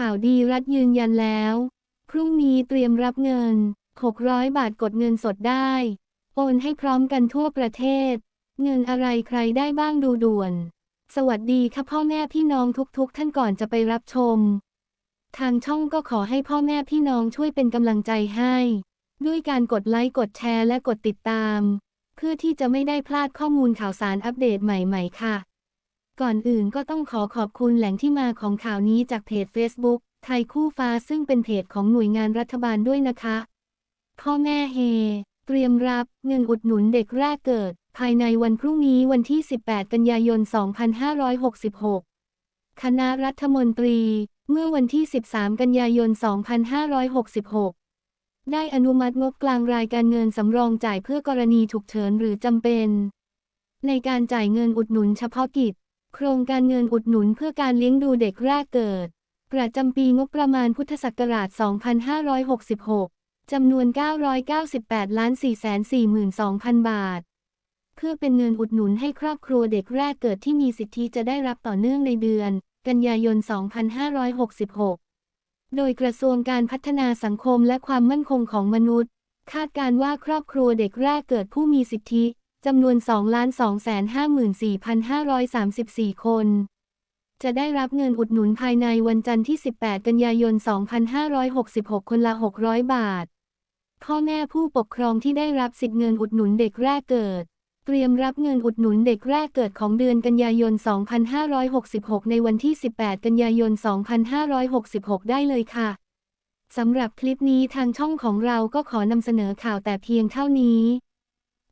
ข่าวดีรัฐยืนยันแล้ว พรุ่งนี้เตรียมรับเงิน 600 บาทกดเงินสดได้ โอนให้พร้อมกันทั่วประเทศ เงินอะไรใครได้บ้างดูด่วน สวัสดีค่ะพ่อแม่พี่น้องทุกๆ ท่านก่อนจะไปรับชม ทางช่องก็ขอให้พ่อแม่พี่น้องช่วยเป็นกำลังใจให้ ด้วยการกดไลค์กดแชร์และกดติดตาม เพื่อที่จะไม่ได้พลาดข้อมูลข่าวสารอัปเดตใหม่ ๆ ค่ะ ก่อนอื่นก็ต้องขอขอบคุณแหล่งที่มาของข่าวนี้จากเพจ Facebook ไทยคู่ฟ้าซึ่งเป็นเพจของหน่วยงานรัฐบาลด้วยนะคะ พ่อแม่เฮ เตรียมรับเงินอุดหนุนเด็กแรกเกิด ภายในวันพรุ่งนี้วันที่ 18 กันยายน 2566 คณะรัฐมนตรี เมื่อวันที่ 13 กันยายน 2566 ได้อนุมัติงบกลางรายการเงินสำรองจ่ายเพื่อกรณีฉุกเฉินหรือจำเป็น ในการจ่ายเงินอุดหนุนเฉพาะกิจ โครงการเงินอุดหนุนเพื่อการเลี้ยงดูเด็กแรกเกิด ประจำปีงบประมาณพุทธศักราช 2566 จำนวน 998ล้าน442,000 บาท เพื่อเป็นเงินอุดหนุนให้ครอบครัวเด็กแรกเกิดที่มีสิทธิจะได้รับต่อเนื่องในเดือน กันยายน 2566 โดยกระทรวงการพัฒนาสังคมและความมั่นคงของมนุษย์ คาดการว่าครอบครัวเด็กแรกเกิดผู้มีสิทธิ จำนวน 2,254,534 คน จะได้รับเงินอุดหนุนภายในวันจันทร์ที่ 18 กันยายน 2566 คนละ 600 บาท พ่อแม่ผู้ปกครองที่ได้รับสิทธิเงินอุดหนุนเด็กแรกเกิด เตรียมรับเงินอุดหนุนเด็กแรกเกิดของเดือนกันยายน 2566 ในวันที่ 18 กันยายน 2566 ได้เลยค่ะ สำหรับคลิปนี้ทางช่องของเราก็ขอนำเสนอข่าวแต่เพียงเท่านี้